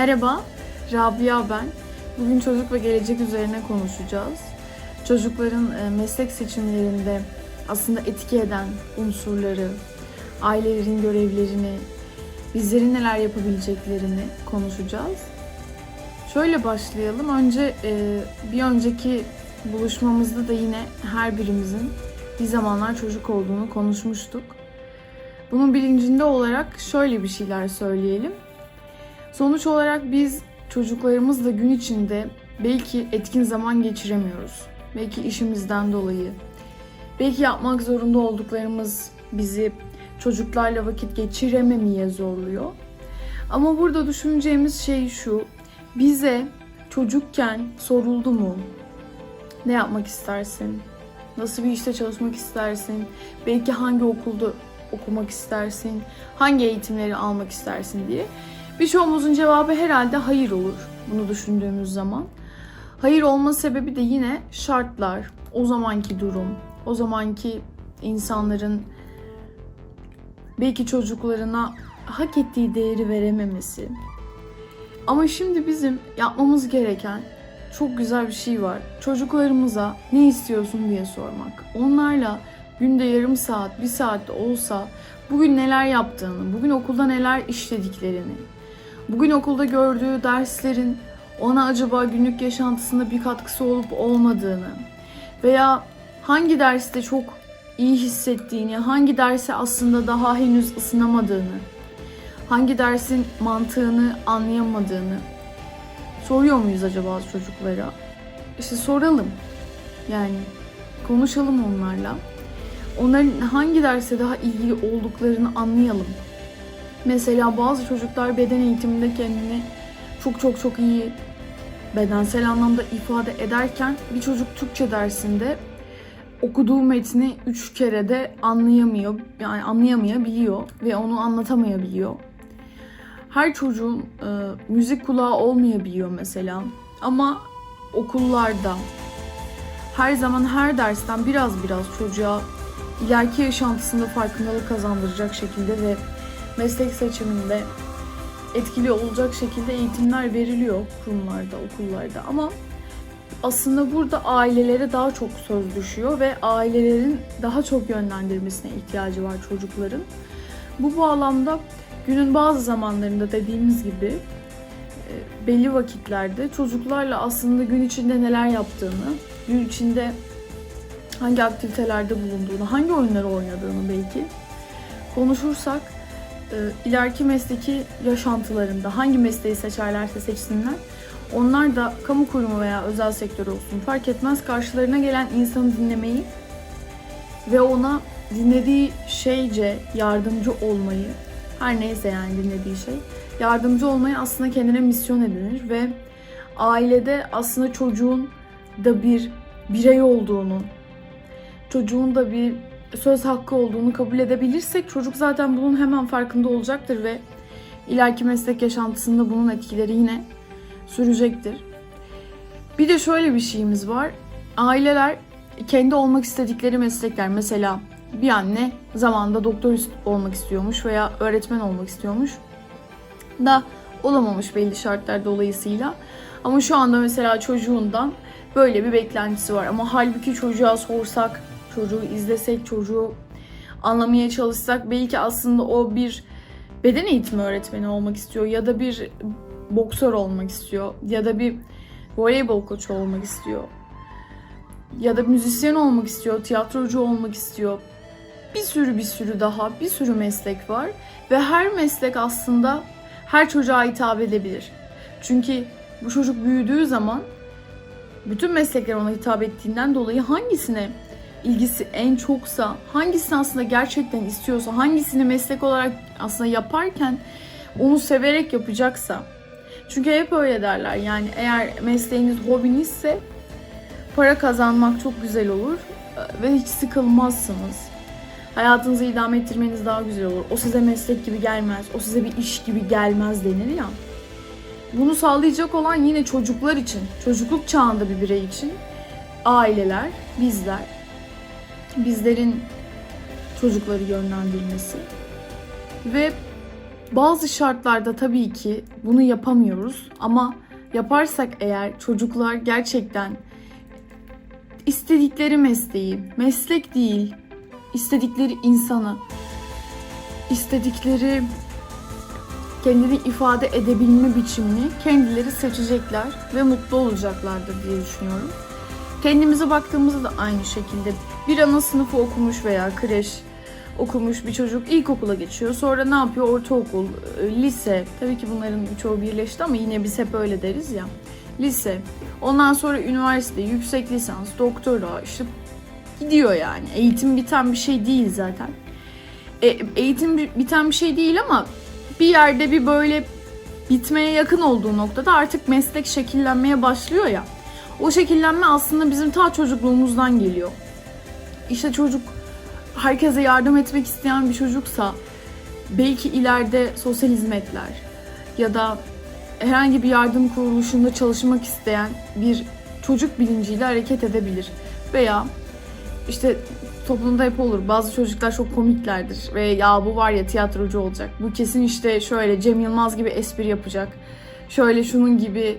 Merhaba, Rabia ben. Bugün çocuk ve gelecek üzerine konuşacağız. Çocukların e, meslek seçimlerinde aslında etki eden unsurları, ailelerin görevlerini, bizlerin neler yapabileceklerini konuşacağız. Şöyle başlayalım. Önce e, bir önceki buluşmamızda da yine her birimizin bir zamanlar çocuk olduğunu konuşmuştuk. Bunun bilincinde olarak şöyle bir şeyler söyleyelim. Sonuç olarak biz çocuklarımızla gün içinde belki etkin zaman geçiremiyoruz. Belki işimizden dolayı. Belki yapmak zorunda olduklarımız bizi çocuklarla vakit geçirememeye zorluyor. Ama burada düşüneceğimiz şey şu. Bize çocukken soruldu mu? Ne yapmak istersin? Nasıl bir işte çalışmak istersin? Belki hangi okulda okumak istersin? Hangi eğitimleri almak istersin diye. Birçoğumuzun cevabı herhalde hayır olur bunu düşündüğümüz zaman. Hayır olma sebebi de yine şartlar, o zamanki durum, o zamanki insanların belki çocuklarına hak ettiği değeri verememesi. Ama şimdi bizim yapmamız gereken çok güzel bir şey var. Çocuklarımıza ne istiyorsun diye sormak. Onlarla günde yarım saat, bir saat de olsa bugün neler yaptığını, bugün okulda neler işlediklerini, bugün okulda gördüğü derslerin ona acaba günlük yaşantısında bir katkısı olup olmadığını veya hangi derste çok iyi hissettiğini, hangi derse aslında daha henüz ısınamadığını, hangi dersin mantığını anlayamadığını soruyor muyuz acaba çocuklara? İşte soralım. Yani konuşalım onlarla. Onların hangi derse daha ilgili olduklarını anlayalım. Mesela bazı çocuklar beden eğitiminde kendini çok çok çok iyi bedensel anlamda ifade ederken bir çocuk Türkçe dersinde okuduğu metni üç kere de anlayamıyor. Yani anlayamayabiliyor ve onu anlatamayabiliyor. Her çocuğun e, müzik kulağı olmayabiliyor mesela. Ama okullarda her zaman her dersten biraz biraz çocuğa ileriki yaşantısında farkındalık kazandıracak şekilde ve meslek seçiminde etkili olacak şekilde eğitimler veriliyor kurumlarda, okullarda ama aslında burada ailelere daha çok söz düşüyor ve ailelerin daha çok yönlendirmesine ihtiyacı var çocukların. Bu bağlamda günün bazı zamanlarında dediğimiz gibi e, belli vakitlerde çocuklarla aslında gün içinde neler yaptığını, gün içinde hangi aktivitelerde bulunduğunu, hangi oyunları oynadığını belki konuşursak ileriki mesleki yaşantılarında hangi mesleği seçerlerse seçsinler onlar da kamu kurumu veya özel sektör olsun fark etmez karşılarına gelen insanı dinlemeyi ve ona dinlediği şeyce yardımcı olmayı her neyse yani dinlediği şey yardımcı olmayı aslında kendine misyon edinir ve ailede aslında çocuğun da bir birey olduğunu çocuğun da bir söz hakkı olduğunu kabul edebilirsek çocuk zaten bunun hemen farkında olacaktır ve ileriki meslek yaşantısında bunun etkileri yine sürecektir. Bir de şöyle bir şeyimiz var. Aileler kendi olmak istedikleri meslekler mesela bir anne zamanında doktor olmak istiyormuş veya öğretmen olmak istiyormuş da olamamış belli şartlar dolayısıyla. Ama şu anda mesela çocuğundan böyle bir beklentisi var. Ama halbuki çocuğa sorsak, çocuğu izlesek, çocuğu anlamaya çalışsak belki aslında o bir beden eğitimi öğretmeni olmak istiyor ya da bir boksör olmak istiyor ya da bir voleybol koçu olmak istiyor. Ya da müzisyen olmak istiyor, tiyatrocu olmak istiyor. Bir sürü bir sürü daha, bir sürü meslek var ve her meslek aslında her çocuğa hitap edebilir. Çünkü bu çocuk büyüdüğü zaman bütün meslekler ona hitap ettiğinden dolayı hangisine ilgisi en çoksa, hangisini aslında gerçekten istiyorsa, hangisini meslek olarak aslında yaparken onu severek yapacaksa. Çünkü hep öyle derler yani eğer mesleğiniz hobinizse para kazanmak çok güzel olur ve hiç sıkılmazsınız. Hayatınızı idame ettirmeniz daha güzel olur. O size meslek gibi gelmez, o size bir iş gibi gelmez denir ya. Bunu sağlayacak olan yine çocuklar için, çocukluk çağında bir birey için aileler, bizler, bizlerin çocukları yönlendirmesi ve Bazı şartlarda tabii ki bunu yapamıyoruz ama yaparsak eğer çocuklar gerçekten istedikleri mesleği, meslek değil, istedikleri insanı, istedikleri kendini ifade edebilme biçimini kendileri seçecekler ve mutlu olacaklardır diye düşünüyorum. Kendimize baktığımızda da aynı şekilde bir ana sınıfı okumuş veya kreş okumuş bir çocuk ilkokula geçiyor. Sonra ne yapıyor? Ortaokul, e, lise. Tabii ki bunların çoğu birleşti ama yine biz hep öyle deriz ya. Lise. Ondan sonra üniversite, yüksek lisans, doktora işte gidiyor yani. Eğitim biten bir şey değil zaten. E, eğitim bi- biten bir şey değil ama bir yerde bir böyle bitmeye yakın olduğu noktada artık meslek şekillenmeye başlıyor ya. O şekillenme aslında bizim ta çocukluğumuzdan geliyor. İşte çocuk herkese yardım etmek isteyen bir çocuksa belki ileride sosyal hizmetler ya da herhangi bir yardım kuruluşunda çalışmak isteyen bir çocuk bilinciyle hareket edebilir. Veya işte toplumda hep olur. Bazı çocuklar çok komiklerdir ve ya bu var ya tiyatrocu olacak. Bu kesin işte şöyle Cem Yılmaz gibi espri yapacak. Şöyle şunun gibi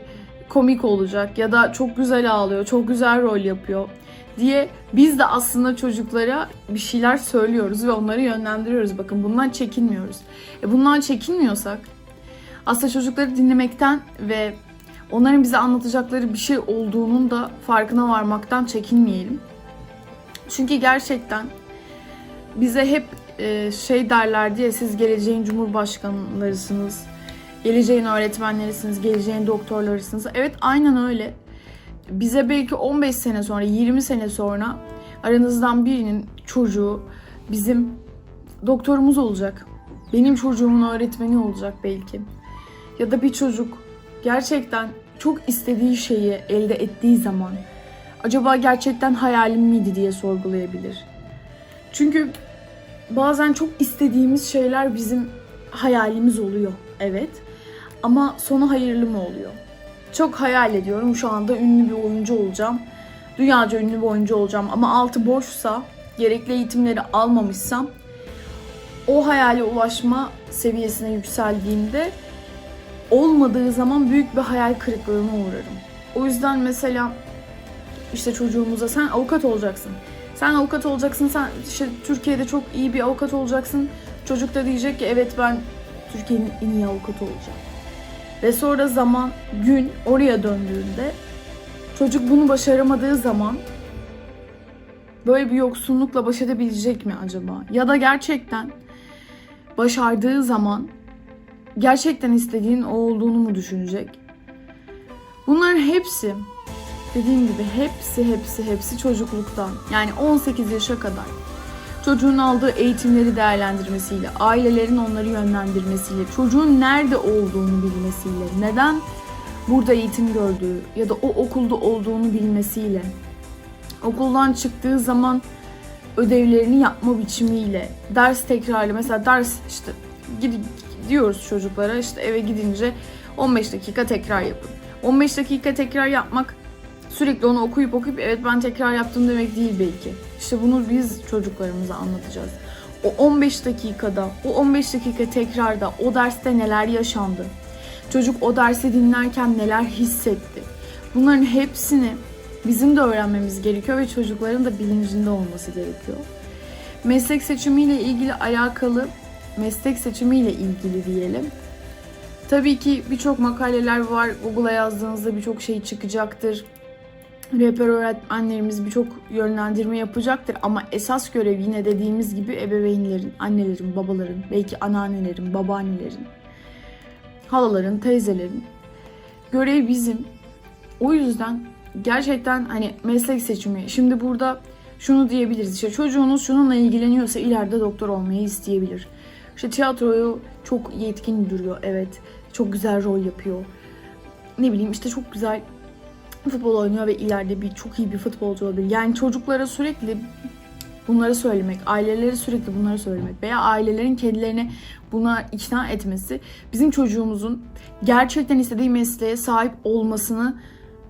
komik olacak ya da çok güzel ağlıyor, çok güzel rol yapıyor diye biz de aslında çocuklara bir şeyler söylüyoruz ve onları yönlendiriyoruz. Bakın bundan çekinmiyoruz. E bundan çekinmiyorsak aslında çocukları dinlemekten ve onların bize anlatacakları bir şey olduğunun da farkına varmaktan çekinmeyelim. Çünkü gerçekten bize hep e, şey derler diye siz geleceğin cumhurbaşkanlarısınız, geleceğin öğretmenlerisiniz, geleceğin doktorlarısınız. Evet aynen öyle. Bize belki 15 sene sonra, 20 sene sonra aranızdan birinin çocuğu bizim doktorumuz olacak. Benim çocuğumun öğretmeni olacak belki. Ya da bir çocuk gerçekten çok istediği şeyi elde ettiği zaman acaba gerçekten hayalim miydi diye sorgulayabilir. Çünkü bazen çok istediğimiz şeyler bizim hayalimiz oluyor. Evet. Ama sonu hayırlı mı oluyor? Çok hayal ediyorum şu anda ünlü bir oyuncu olacağım. Dünyaca ünlü bir oyuncu olacağım ama altı boşsa, gerekli eğitimleri almamışsam o hayale ulaşma seviyesine yükseldiğimde olmadığı zaman büyük bir hayal kırıklığına uğrarım. O yüzden mesela işte çocuğumuza sen avukat olacaksın. Sen avukat olacaksın, sen işte Türkiye'de çok iyi bir avukat olacaksın. Çocuk da diyecek ki evet ben Türkiye'nin en iyi avukatı olacağım. Ve sonra zaman, gün oraya döndüğünde çocuk bunu başaramadığı zaman böyle bir yoksunlukla baş edebilecek mi acaba? Ya da gerçekten başardığı zaman gerçekten istediğin o olduğunu mu düşünecek? Bunların hepsi dediğim gibi hepsi hepsi hepsi çocukluktan yani 18 yaşa kadar çocuğun aldığı eğitimleri değerlendirmesiyle, ailelerin onları yönlendirmesiyle, çocuğun nerede olduğunu bilmesiyle, neden burada eğitim gördüğü ya da o okulda olduğunu bilmesiyle, okuldan çıktığı zaman ödevlerini yapma biçimiyle, ders tekrarlı mesela ders işte gidiyoruz çocuklara işte eve gidince 15 dakika tekrar yapın. 15 dakika tekrar yapmak sürekli onu okuyup okuyup evet ben tekrar yaptım demek değil belki. İşte bunu biz çocuklarımıza anlatacağız. O 15 dakikada, o 15 dakika tekrarda o derste neler yaşandı? Çocuk o dersi dinlerken neler hissetti? Bunların hepsini bizim de öğrenmemiz gerekiyor ve çocukların da bilincinde olması gerekiyor. Meslek seçimiyle ilgili alakalı, meslek seçimiyle ilgili diyelim. Tabii ki birçok makaleler var. Google'a yazdığınızda birçok şey çıkacaktır. Rehber öğretmenlerimiz birçok yönlendirme yapacaktır ama esas görev yine dediğimiz gibi ebeveynlerin, annelerin, babaların, belki anneannelerin, babaannelerin, halaların, teyzelerin. Görev bizim. O yüzden gerçekten hani meslek seçimi. Şimdi burada şunu diyebiliriz işte çocuğunuz şununla ilgileniyorsa ileride doktor olmayı isteyebilir. İşte tiyatroyu çok yetkin duruyor evet. Çok güzel rol yapıyor. Ne bileyim işte çok güzel futbol oynuyor ve ileride bir çok iyi bir futbolcu olabilir. Yani çocuklara sürekli bunları söylemek, ailelere sürekli bunları söylemek veya ailelerin kendilerine buna ikna etmesi bizim çocuğumuzun gerçekten istediği mesleğe sahip olmasını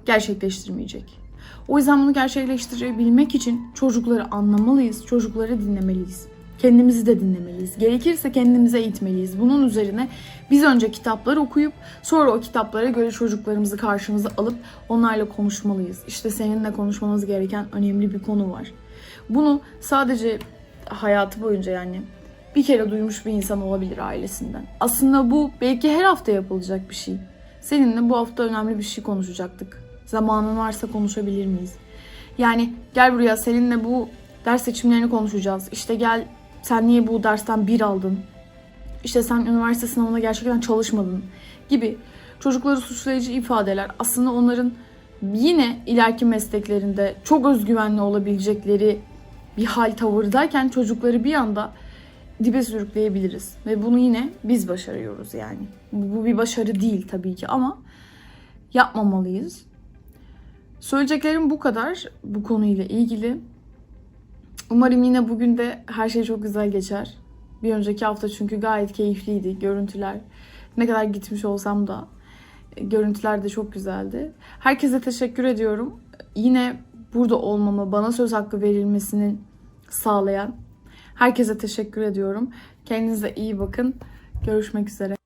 gerçekleştirmeyecek. O yüzden bunu gerçekleştirebilmek için çocukları anlamalıyız, çocukları dinlemeliyiz. Kendimizi de dinlemeliyiz. Gerekirse kendimize eğitmeliyiz. Bunun üzerine biz önce kitaplar okuyup sonra o kitaplara göre çocuklarımızı karşımıza alıp onlarla konuşmalıyız. İşte seninle konuşmamız gereken önemli bir konu var. Bunu sadece hayatı boyunca yani bir kere duymuş bir insan olabilir ailesinden. Aslında bu belki her hafta yapılacak bir şey. Seninle bu hafta önemli bir şey konuşacaktık. Zamanın varsa konuşabilir miyiz? Yani gel buraya seninle bu ders seçimlerini konuşacağız. İşte gel sen niye bu dersten bir aldın? İşte sen üniversite sınavına gerçekten çalışmadın gibi çocukları suçlayıcı ifadeler aslında onların yine ileriki mesleklerinde çok özgüvenli olabilecekleri bir hal tavırdayken çocukları bir anda dibe sürükleyebiliriz. Ve bunu yine biz başarıyoruz yani. Bu bir başarı değil tabii ki ama yapmamalıyız. Söyleyeceklerim bu kadar bu konuyla ilgili. Umarım yine bugün de her şey çok güzel geçer. Bir önceki hafta çünkü gayet keyifliydi görüntüler. Ne kadar gitmiş olsam da e, görüntüler de çok güzeldi. Herkese teşekkür ediyorum. Yine burada olmamı, bana söz hakkı verilmesini sağlayan herkese teşekkür ediyorum. Kendinize iyi bakın. Görüşmek üzere.